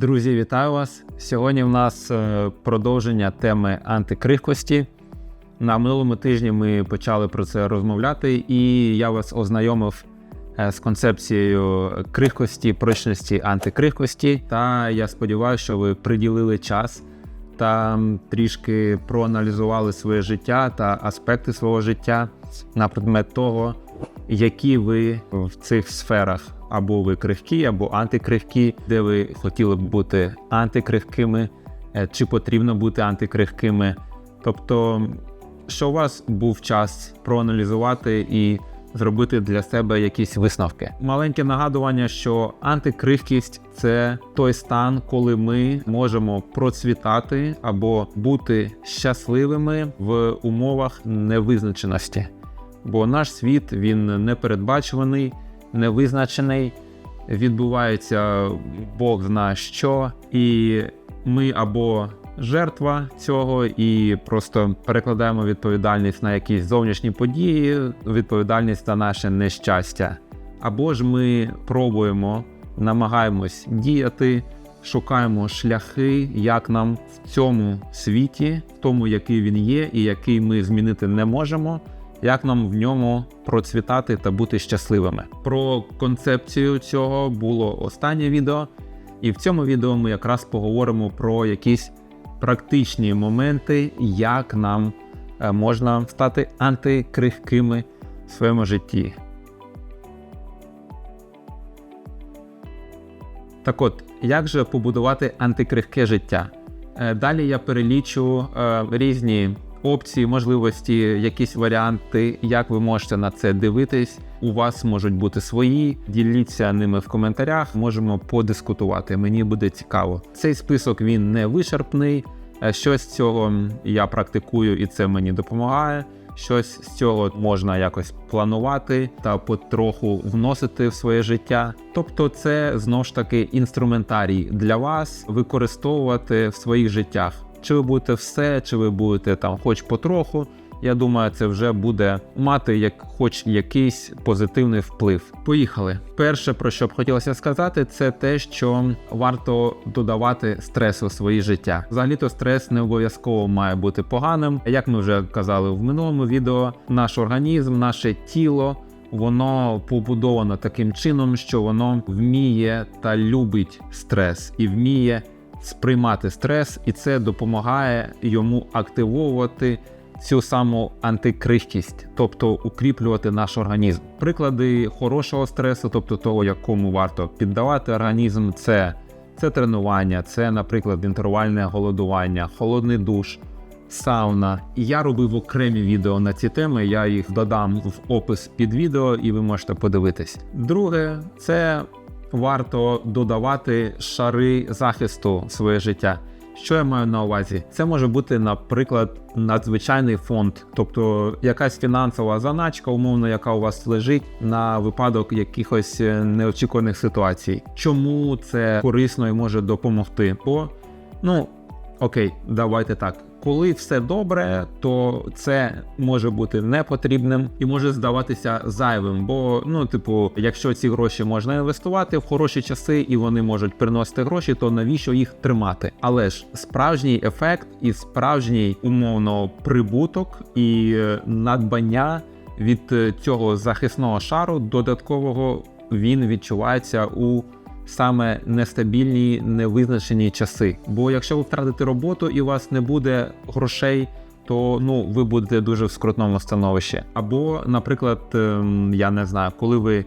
Друзі, вітаю вас! Сьогодні в нас е, продовження теми антикрихкості. На минулому тижні ми почали про це розмовляти, і я вас ознайомив е, з концепцією крихкості, прочності, антикрихкості. Та я сподіваюся, що ви приділили час та трішки проаналізували своє життя та аспекти свого життя на предмет того, які ви в цих сферах або ви крихкі, або антикрихкі, де ви хотіли б бути антикрихкими, е, чи потрібно бути антикрихкими. Тобто, що у вас був час проаналізувати і зробити для себе якісь висновки. Маленьке нагадування, що антикрихкість це той стан, коли ми можемо процвітати або бути щасливими в умовах невизначеності. Бо наш світ він непередбачуваний, невизначений, відбувається Бог зна що, і ми або жертва цього і просто перекладаємо відповідальність на якісь зовнішні події, відповідальність на наше нещастя. Або ж ми пробуємо, намагаємось діяти, шукаємо шляхи, як нам в цьому світі, в тому, який він є, і який ми змінити не можемо, як нам в ньому процвітати та бути щасливими. Про концепцію цього було останнє відео, і в цьому відео ми якраз поговоримо про якісь практичні моменти, як нам е, можна стати антикрихкими в своєму житті. Так от, як же побудувати антикрихке життя? Е, Далі я перелічу е, різні опції, можливості, якісь варіанти, як ви можете на це дивитись. У вас можуть бути свої. Діліться ними в коментарях. Можемо подискутувати. Мені буде цікаво. Цей список він не вичерпний. Е, Щось цього я практикую, і це мені допомагає. Щось з цього можна якось планувати та потроху вносити в своє життя. Тобто, це знову ж таки інструментарій для вас використовувати в своїх життях. Чи ви будете все, чи ви будете там, хоч потроху. Я думаю, це вже буде мати як хоч якийсь позитивний вплив. Поїхали. Перше, про що б хотілося сказати, це те, що варто додавати стрес у своє життя. Взагалі-то стрес не обов'язково має бути поганим. Як ми вже казали в минулому відео, наш організм, наше тіло. Воно побудовано таким чином, що воно вміє та любить стрес і вміє сприймати стрес, і це допомагає йому активовувати цю саму антикрихкість, тобто укріплювати наш організм. Приклади хорошого стресу, тобто того, якому варто піддавати організм, це, це тренування, це, наприклад, інтервальне голодування, холодний душ. Сауна, і я робив окремі відео на ці теми. Я їх додам в опис під відео, і ви можете подивитись. Друге, це варто додавати шари захисту в своє життя. Що я маю на увазі? Це може бути, наприклад, надзвичайний фонд, тобто якась фінансова заначка, умовно, яка у вас лежить на випадок якихось е, неочікуваних ситуацій. Чому це корисно і може допомогти? Бо ну окей, давайте так. Коли все добре, то це може бути непотрібним і може здаватися зайвим. Бо, ну, типу, якщо ці гроші можна інвестувати в хороші часи і вони можуть приносити гроші, то навіщо їх тримати? Але ж справжній ефект і справжній умовно прибуток і е, надбання від е, цього захисного шару додаткового він відчувається у саме нестабільні, невизначені часи. Бо якщо ви втратите роботу і у вас не буде грошей, то ну ви будете дуже в скрутному становищі. Або, наприклад, ем, я не знаю, коли ви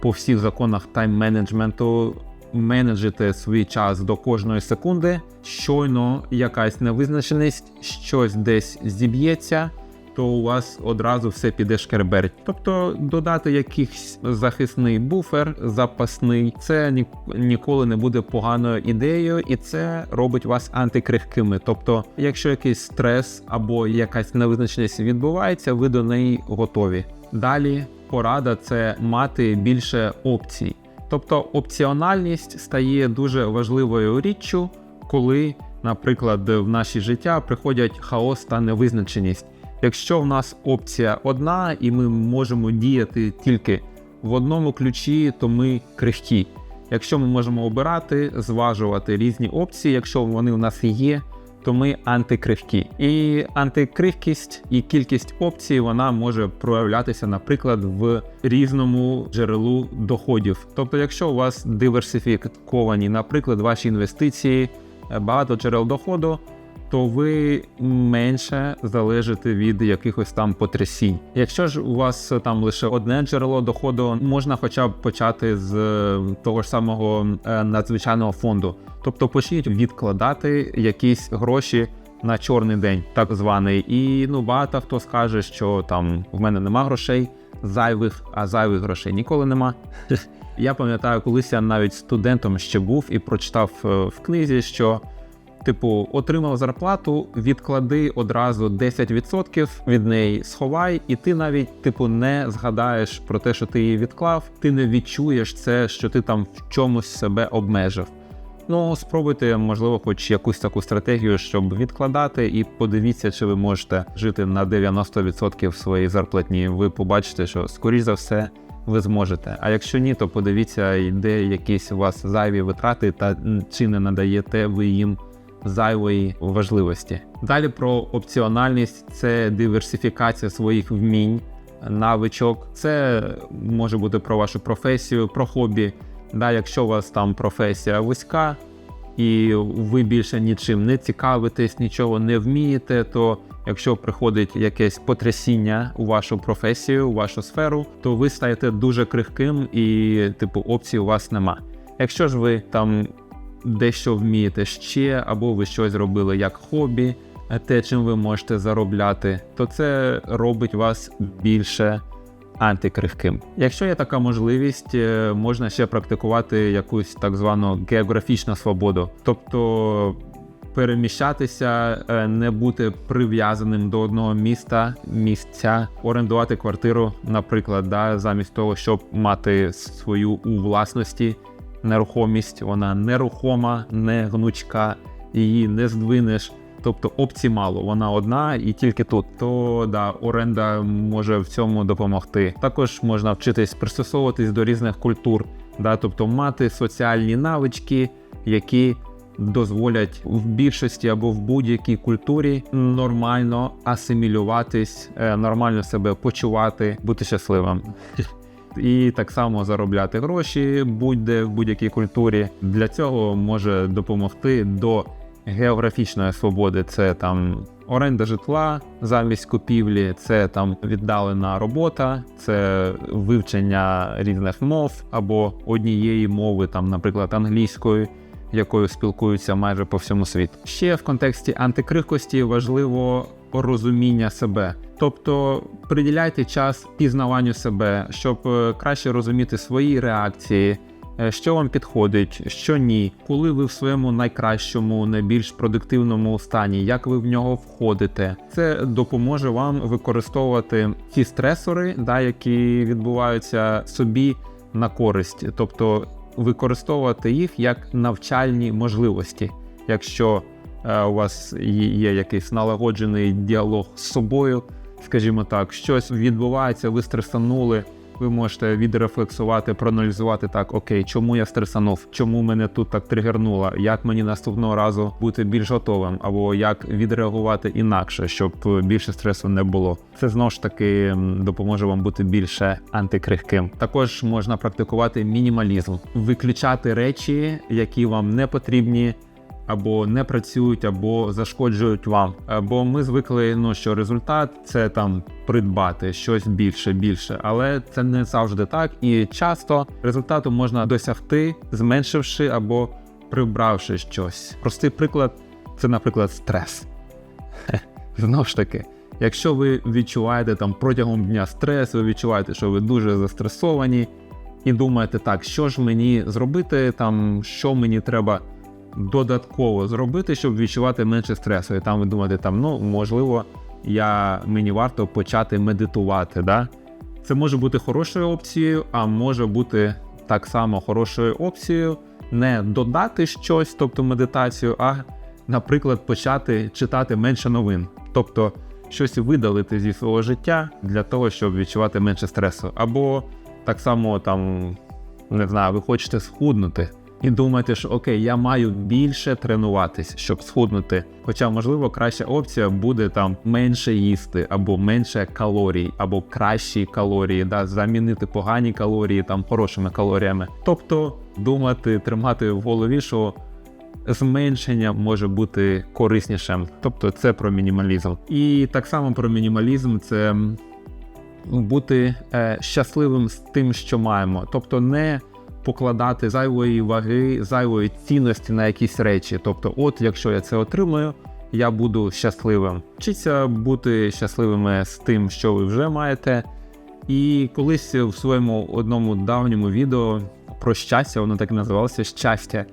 по всіх законах тайм-менеджменту менеджите свій час до кожної секунди, щойно якась невизначеність, щось десь зіб'ється. То у вас одразу все піде шкерберть. Тобто додати якийсь захисний буфер, запасний, це ні, ніколи не буде поганою ідеєю, і це робить вас антикрихкими. Тобто, якщо якийсь стрес або якась невизначеність відбувається, ви до неї готові. Далі порада це мати більше опцій. Тобто опціональність стає дуже важливою річчю, коли, наприклад, в наше життя приходять хаос та невизначеність. Якщо в нас опція одна, і ми можемо діяти тільки в одному ключі, то ми крихкі. Якщо ми можемо обирати, зважувати різні опції, якщо вони у нас є, то ми антикривкі. І антикривкість і кількість опцій вона може проявлятися, наприклад, в різному джерелу доходів. Тобто, якщо у вас диверсифіковані, наприклад, ваші інвестиції, е, багато джерел доходу, то ви менше залежите від якихось там потрясінь. Якщо ж у вас там лише одне джерело доходу, можна хоча б почати з е, того ж самого е, надзвичайного фонду. Тобто почніть відкладати якісь гроші на чорний день, так званий. І ну багато хто скаже, що там в мене нема грошей зайвих, а зайвих грошей ніколи нема. Я пам'ятаю, колись я навіть студентом ще був і прочитав е, в книзі, що типу, отримав зарплату, відклади одразу 10% від неї, сховай, і ти навіть типу не згадаєш про те, що ти її відклав. Ти не відчуєш це, що ти там в чомусь себе обмежив. Ну, спробуйте, можливо, хоч якусь таку стратегію, щоб відкладати, і подивіться, чи ви можете жити на 90% своєї зарплатні. Ви побачите, що скоріш за все ви зможете. А якщо ні, то подивіться, де якісь у вас зайві витрати, та чи не надаєте ви їм зайвої важливості. Далі про опціональність це диверсифікація своїх вмінь, навичок. Це може бути про вашу професію, про хобі. Да, якщо у вас там професія вузька і ви більше нічим не цікавитесь, нічого не вмієте, то якщо приходить якесь потрясіння у вашу професію, у вашу сферу, то ви стаєте дуже крихким і, типу, опцій у вас нема. Якщо ж ви там дещо вмієте ще, або ви щось робили як хобі, е, те, чим ви можете заробляти, то це робить вас більше антикривким. Якщо є така можливість, е, можна ще практикувати якусь так звану географічну свободу, тобто переміщатися, е, не бути прив'язаним до одного міста, місця, орендувати квартиру, наприклад, да, замість того, щоб мати свою у власності нерухомість, вона нерухома, не гнучка, її не здвинеш. Тобто опцій вона одна і тільки тут. То да, оренда може в цьому допомогти. Також можна вчитись пристосовуватись до різних культур, да, тобто мати соціальні навички, які дозволять в більшості або в будь-якій культурі нормально асимілюватись, е, нормально себе почувати, бути щасливим. І так само заробляти гроші будь-де в будь-якій культурі. Для цього може допомогти до географічної свободи. Це там оренда житла замість купівлі, це там віддалена робота, це вивчення різних мов або однієї мови, там, наприклад, англійської. Якою спілкуються майже по всьому світу. Ще в контексті антикрихкості важливо розуміння себе, тобто приділяйте час пізнаванню себе, щоб е, краще розуміти свої реакції, е, що вам підходить, що ні, коли ви в своєму найкращому, найбільш продуктивному стані, як ви в нього входите. Це допоможе вам використовувати ті стресори, да, які відбуваються собі на користь, тобто використовувати їх як навчальні можливості, якщо у вас є якийсь налагоджений діалог з собою, скажімо так, щось відбувається, ви стресанули. Ви можете відрефлексувати, проаналізувати так, окей, чому я стресанув, чому мене тут так тригернуло, як мені наступного разу бути більш готовим, або як відреагувати інакше, щоб більше стресу не було. Це знову ж таки допоможе вам бути більше антикрихким. Також можна практикувати мінімалізм, виключати речі, які вам не потрібні або не працюють, або зашкоджують вам. Бо ми звикли, ну що результат це там придбати щось більше, більше, але це не завжди так. І часто результату можна досягти, зменшивши або прибравши щось. Простий приклад це, наприклад, стрес. Знову ж таки. Якщо ви відчуваєте там протягом дня стрес, ви відчуваєте, що ви дуже застресовані, і думаєте, так, що ж мені зробити, там, що мені треба додатково зробити, щоб відчувати менше стресу. І там ви думаєте, там, ну, можливо, я, мені варто почати медитувати. Да? Це може бути хорошою опцією, а може бути так само хорошою опцією не додати щось, тобто медитацію, а, наприклад, почати читати менше новин. Тобто щось видалити зі свого життя для того, щоб відчувати менше стресу. Або так само там не знаю, ви хочете схуднути. І думаєте, що окей, я маю більше тренуватись, щоб схуднути. Хоча, можливо, краща опція буде там менше їсти, або менше калорій, або кращі калорії, да, замінити погані калорії там хорошими калоріями. Тобто думати, тримати в голові, що зменшення може бути кориснішим. Тобто це про мінімалізм. І так само про мінімалізм це бути е, щасливим з тим, що маємо. Тобто не покладати зайвої ваги, зайвої цінності на якісь речі. Тобто, от якщо я це отримую, я буду щасливим. Вчіться бути щасливими з тим, що ви вже маєте. І колись в своєму одному давньому відео про щастя, воно так і називалося щастя.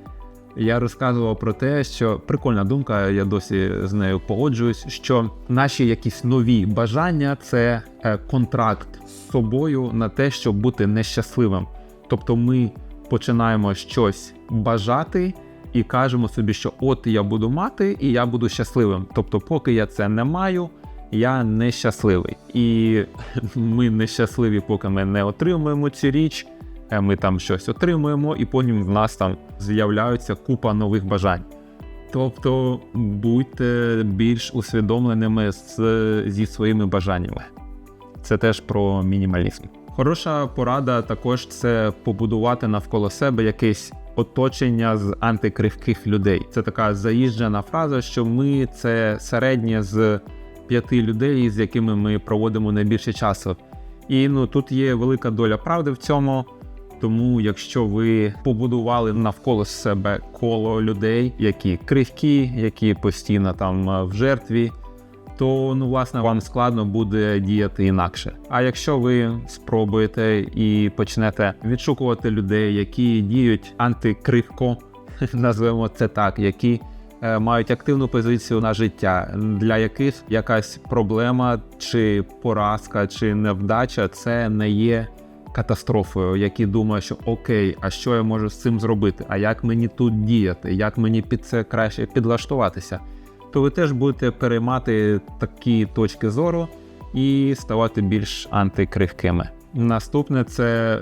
Я розказував про те, що прикольна думка, я досі з нею погоджуюсь, що наші якісь нові бажання це е, контракт з собою на те, щоб бути нещасливим. Тобто ми починаємо щось бажати і кажемо собі, що от я буду мати, і я буду щасливим. Тобто, поки я це не маю, я нещасливий. І ми нещасливі, поки ми не отримуємо цю річ. Е, Ми там щось отримуємо, і потім в нас там з'являються купа нових бажань. Тобто будьте більш усвідомленими з, зі своїми бажаннями. Це теж про мінімалізм. Хороша порада також це побудувати навколо себе якесь оточення з антикривких людей. Це така заїжджена фраза, що ми це середнє з п'яти людей, з якими ми проводимо найбільше часу. І ну тут є велика доля правди в цьому. Тому, якщо ви побудували навколо себе коло людей, які кривкі, які постійно там в жертві, то ну власне вам складно буде діяти інакше. А якщо ви спробуєте і почнете відшукувати людей, які діють антикривко, назвемо це так, які е, мають активну позицію на життя, для яких якась проблема чи поразка, чи невдача це не є катастрофою, які думають, що окей, а що я можу з цим зробити? А як мені тут діяти? Як мені під це краще підлаштуватися? То ви теж будете переймати такі точки зору і ставати більш антикривкими. Наступне це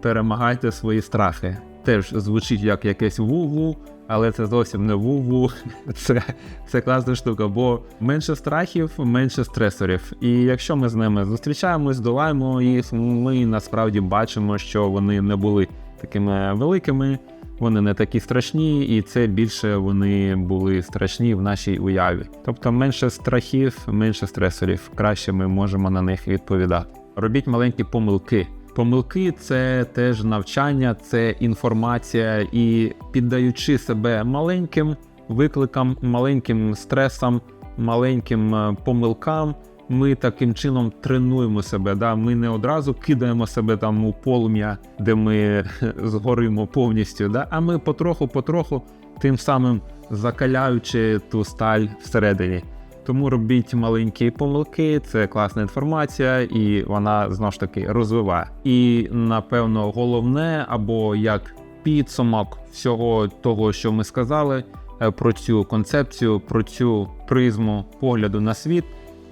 перемагайте свої страхи. Теж звучить як якесь ву-ву, але це зовсім не ву-ву. Це, це класна штука, бо менше страхів, менше стресорів. І якщо ми з ними зустрічаємось, долаємо їх, ми насправді бачимо, що вони не були такими великими, вони не такі страшні, і це більше вони були страшні в нашій уяві. Тобто менше страхів, менше стресорів, краще ми можемо на них відповідати. Робіть маленькі помилки. Помилки це теж навчання, це інформація, і піддаючи себе маленьким викликам, маленьким стресам, маленьким е, помилкам, ми таким чином тренуємо себе. Да? Ми не одразу кидаємо себе там у полум'я, де ми згоримо повністю. Да? А ми потроху-потроху, тим самим закаляючи ту сталь всередині. Тому робіть маленькі помилки, це класна інформація, і вона знову ж таки розвиває. І напевно головне, або як підсумок всього того, що ми сказали е, про цю концепцію, про цю призму погляду на світ,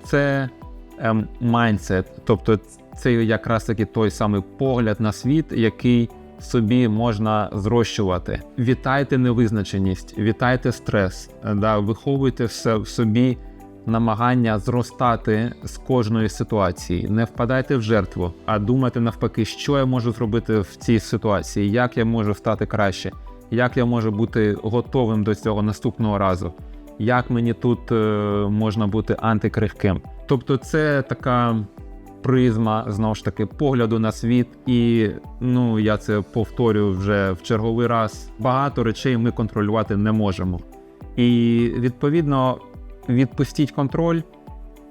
це ем, майндсет. Тобто, це якраз таки той самий погляд на світ, який собі можна зрощувати. Вітайте невизначеність, вітайте стрес, да, виховуйте все в собі намагання зростати з кожної ситуації. Не впадайте в жертву, а думайте навпаки, що я можу зробити в цій ситуації, як я можу стати краще, як я можу бути готовим до цього наступного разу. Як мені тут е, можна бути антикрихким? Тобто, це така призма знову ж таки погляду на світ, і ну я це повторюю вже в черговий раз. Багато речей ми контролювати не можемо. І відповідно відпустіть контроль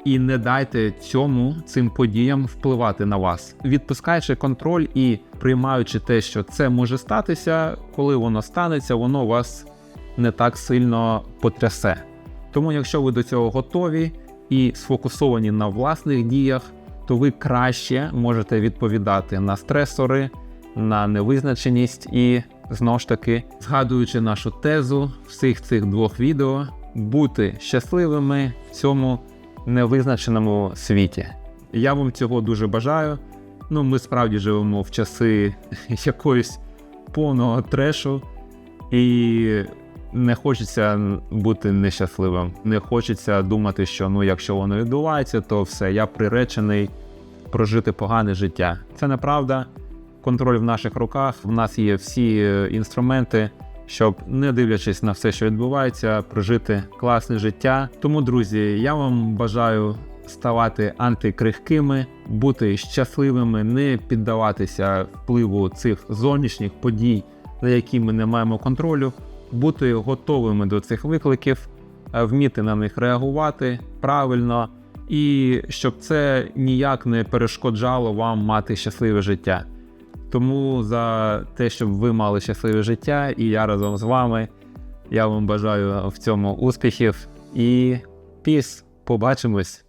і не дайте цьому цим подіям впливати на вас. Відпускаючи контроль і приймаючи те, що це може статися, коли воно станеться, воно вас не так сильно потрясе. Тому, якщо ви до цього готові і сфокусовані на власних діях, то ви краще можете відповідати на стресори, на невизначеність і знову ж таки, згадуючи нашу тезу всіх цих двох відео, бути щасливими в цьому невизначеному світі. Я вам цього дуже бажаю. Ну, ми справді живемо в часи якоїсь повного трешу, і не хочеться бути нещасливим. Не хочеться думати, що ну, якщо воно відбувається, то все, я приречений прожити погане життя. Це неправда. Контроль в наших руках. В нас є всі е, інструменти, щоб, не дивлячись на все, що відбувається, прожити класне життя. Тому, друзі, я вам бажаю ставати антикрихкими, бути щасливими, не піддаватися впливу цих зовнішніх подій, на які ми не маємо контролю, бути готовими до цих викликів, е, вміти на них реагувати правильно, і щоб це ніяк не перешкоджало вам мати щасливе життя. Тому за те, щоб ви мали щасливе життя, і я разом з вами. Я вам бажаю в цьому успіхів і піс. Побачимось.